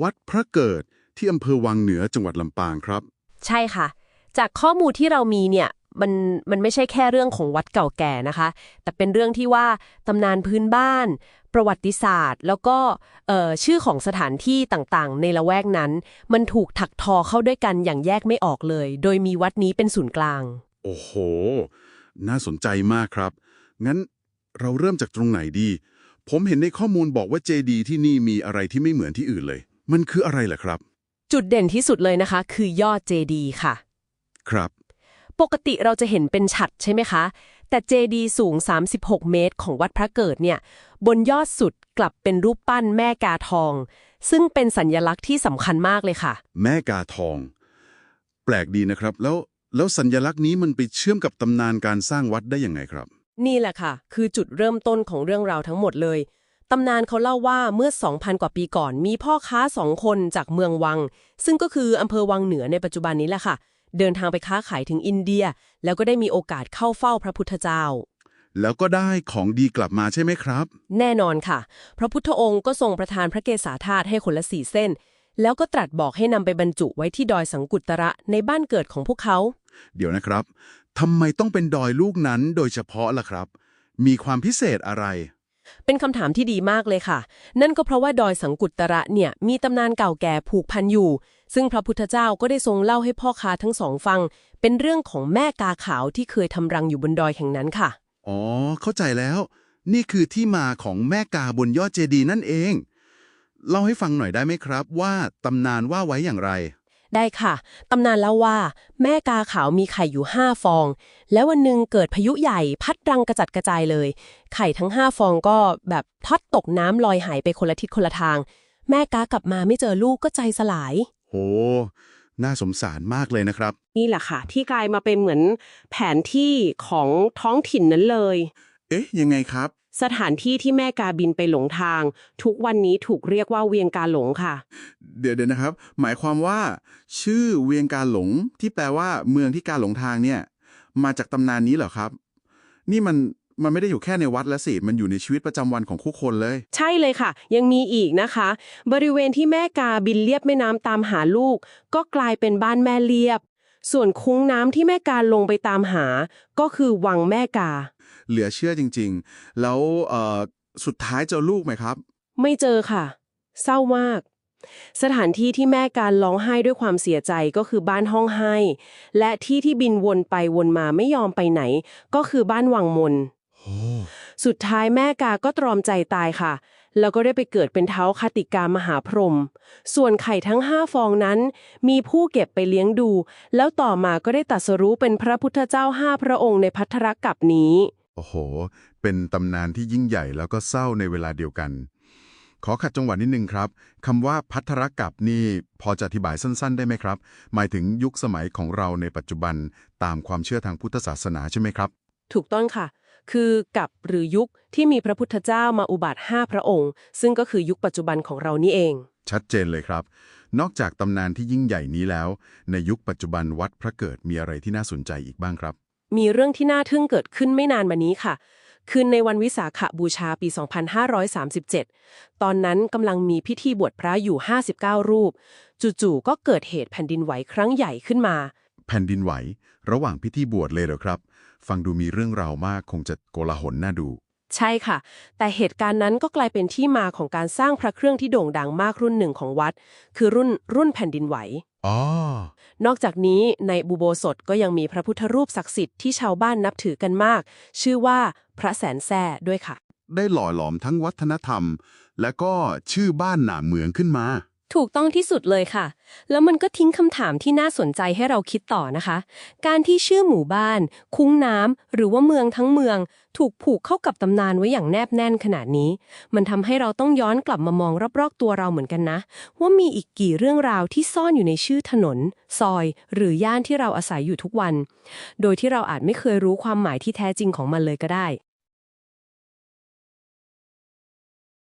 วัดพระเกิดที่อำเภอวังเหนือจังหวัดลำปางครับ ใช่ค่ะ จากข้อมูลที่เรามีเนี่ยมันมันไม่ใช่แค่เรื่องของวัดเก่าแก่นะคะ แต่เป็นเรื่องที่ว่าตำนานพื้นบ้าน ประวัติศาสตร์ แล้วก็เอ่อชื่อของสถานที่ต่างๆ ในละแวกนั้น มันถูกถักทอเข้าด้วยกันอย่างแยกไม่ออกเลย โดยมีวัดนี้เป็นศูนย์กลาง โอ้โห น่าสนใจมากครับ งั้นเราเริ่มจากตรงไหนดี ผมเห็นในข้อมูลบอกว่าเจดีที่นี่มีอะไรที่ไม่เหมือนที่อื่นเลย มันคืออะไรล่ะครับ จุดเด่นที่สุดเลยนะคะ คือยอดเจดีย์ค่ะ ครับ ปกติเราจะเห็นเป็นฉัดใช่ไหมคะ แต่เจดีย์สูง 36 เมตรของวัดพระเกิดเนี่ย บนยอดสุดกลับเป็นรูปปั้นแม่กาทอง ซึ่งเป็นสัญญลักษณ์ที่สำคัญมากเลยค่ะ แม่กาทอง แปลกดีนะครับ แล้วแล้วสัญญลักษณ์นี้มันไปเชื่อมกับตำนานการสร้างวัดได้ยังไงครับ นี่แหละค่ะ คือจุดเริ่มต้นของเรื่องราวทั้งหมดเลย ตำนานเขาเล่าว่าเมื่อ 2,000 กว่าปีก่อน มีพ่อค้าสองคนจากเมืองวัง ซึ่งก็คืออำเภอวังเหนือในปัจจุบันนี้แหละค่ะ เดินทางไปค้าขายถึงอินเดีย แล้วก็ได้มีโอกาสเข้าเฝ้าพระพุทธเจ้า แล้วก็ได้ของดีกลับมาใช่ไหมครับ แน่นอนค่ะ พระพุทธองค์ก็ทรงประทานพระเกศาธาตุให้คนละสี่เส้น แล้วก็ตรัสบอกให้นำไปบรรจุไว้ที่ดอยสังกุตระในบ้านเกิดของพวกเขา เดี๋ยวนะครับทำไมต้องเป็นดอยลูกนั้นโดยเฉพาะล่ะครับ มีความพิเศษอะไร เป็นคำถามที่ดีมากเลยค่ะ นั่นก็เพราะว่าดอยสังกุตระเนี่ยมีตำนานเก่าแก่ผูกพันอยู่ ซึ่งพระพุทธเจ้าก็ได้ทรงเล่าให้พ่อค้าทั้งสองฟัง เป็นเรื่องของแม่กาขาวที่เคยทำรังอยู่บนดอยแห่งนั้นค่ะ อ๋อ เข้าใจแล้ว นี่คือที่มาของแม่กาบนยอดเจดีย์นั่นเอง เล่าให้ฟังหน่อยได้ไหมครับว่าตำนานว่าไว้อย่างไร ได้ค่ะ ตำนานเล่าว่า แม่กาขาวมีไข่อยู่ห้าฟอง แล้ววันหนึ่งเกิดพายุใหญ่พัดรังกระจัดกระจายเลย ไข่ทั้งห้าฟองก็แบบทอดตกน้ำลอยหายไปคนละทิศคนละทาง แม่กากลับมาไม่เจอลูกก็ใจสลาย โห น่าสงสารมากเลยนะครับ นี่แหละค่ะ ที่กลายมาเป็นเหมือนแผนที่ของท้องถิ่นนั้นเลย เอ๊ะ ยังไงครับ สถานที่ที่แม่กาบินไปหลงทาง ทุกวันนี้ถูกเรียกว่าเวียงกาหลงค่ะ เดี๋ยวเดี๋ยวนะครับ หมายความว่า ชื่อเวียงกาหลงที่แปลว่าเมืองที่กาหลงทางเนี่ย มาจากตำนานนี้เหรอครับ นี่มันมันไม่ได้อยู่แค่ในวัดและสิมันอยู่ในชีวิตประจำวันของคู่คนเลย ใช่เลยค่ะ ยังมีอีกนะคะ บริเวณที่แม่กาบินเลียบแม่น้ำตามหาลูก ก็กลายเป็นบ้านแม่เลียบ ส่วนคุ้งน้ำที่แม่กาลงไปตามหา ก็คือวังแม่กา เหลือเชื่อจริง ๆ แล้วเอ่อสุดท้ายเจอลูกไหมครับ ไม่เจอค่ะ เศร้ามาก สถานที่ที่แม่การร้องไห้ด้วยความเสียใจก็คือบ้านห้องไห้ และที่ที่บินวนไปวนมาไม่ยอมไปไหน ก็คือบ้านวังมนสุดท้ายแม่กาก็ตรอมใจตายค่ะ แล้วก็ได้ไปเกิดเป็นเท้าคติกามหาพรหมส่วนไข่ทั้งห้าฟองนั้น มีผู้เก็บไปเลี้ยงดู แล้วต่อมาก็ได้ตรัสรู้เป็นพระพุทธเจ้าห้าพระองค์ในพัทธรกับนี้ โอ้โห เป็นตำนานที่ยิ่งใหญ่แล้วก็เศร้าในเวลาเดียวกัน ขอขัดจังหวะนิดนึงครับคำว่าพัทรกับนี่พอจะอธิบายสั้น ๆ ได้ไหมครับ หมายถึงยุคสมัยของเราในปัจจุบันตามความเชื่อทางพุทธศาสนาใช่ไหมครับ ถูกต้องค่ะ คือกับหรือยุคที่มีพระพุทธเจ้ามาอุบัติห้าพระองค์ ซึ่งก็คือยุคปัจจุบันของเรานี่เอง ชัดเจนเลยครับ นอกจากตำนานที่ยิ่งใหญ่นี้แล้ว ในยุคปัจจุบันวัดพระเกิดมีอะไรที่น่าสนใจอีกบ้างครับ มีเรื่องที่น่าทึ่งเกิดขึ้นไม่นานมานี้ค่ะ คืนในวันวิสาขบูชาปี 2537 ตอนนั้นกำลังมีพิธีบวชพระอยู่ 59 รูป จู่ๆก็เกิดเหตุแผ่นดินไหวครั้งใหญ่ขึ้นมา แผ่นดินไหว ระหว่างพิธีบวชเลยเหรอครับ ฟังดูมีเรื่องราวมากคงจะโกลาหลน่าดู ใช่ค่ะ แต่เหตุการณ์นั้นก็กลายเป็นที่มาของการสร้างพระเครื่องที่โด่งดังมากรุ่นหนึ่งของวัด คือรุ่นรุ่นแผ่นดินไหว อ๋อ นอกจากนี้ในบุโบสถก็ยังมีพระพุทธรูปศักดิ์สิทธิ์ที่ชาวบ้านนับถือกันมาก ชื่อว่าพระแสนแซ่ด้วยค่ะ ได้หล่อหลอมทั้งวัฒนธรรม และก็ชื่อบ้านหนาเมืองขึ้นมา ถูกต้องที่สุดเลยค่ะ แล้วมันก็ทิ้งคำถามที่น่าสนใจให้เราคิดต่อนะคะ การที่ชื่อหมู่บ้าน คุ้งน้ำหรือว่าเมืองทั้งเมือง ถูกผูกเข้ากับตำนานไว้อย่างแนบแน่นขนาดนี้ มันทำให้เราต้องย้อนกลับมามองรอบๆตัวเราเหมือนกันนะ ว่ามีอีกกี่เรื่องราวที่ซ่อนอยู่ในชื่อถนน ซอย หรือย่านที่เราอาศัยอยู่ทุกวัน โดยที่เราอาจไม่เคยรู้ความหมายที่แท้จริงของมันเลยก็ได้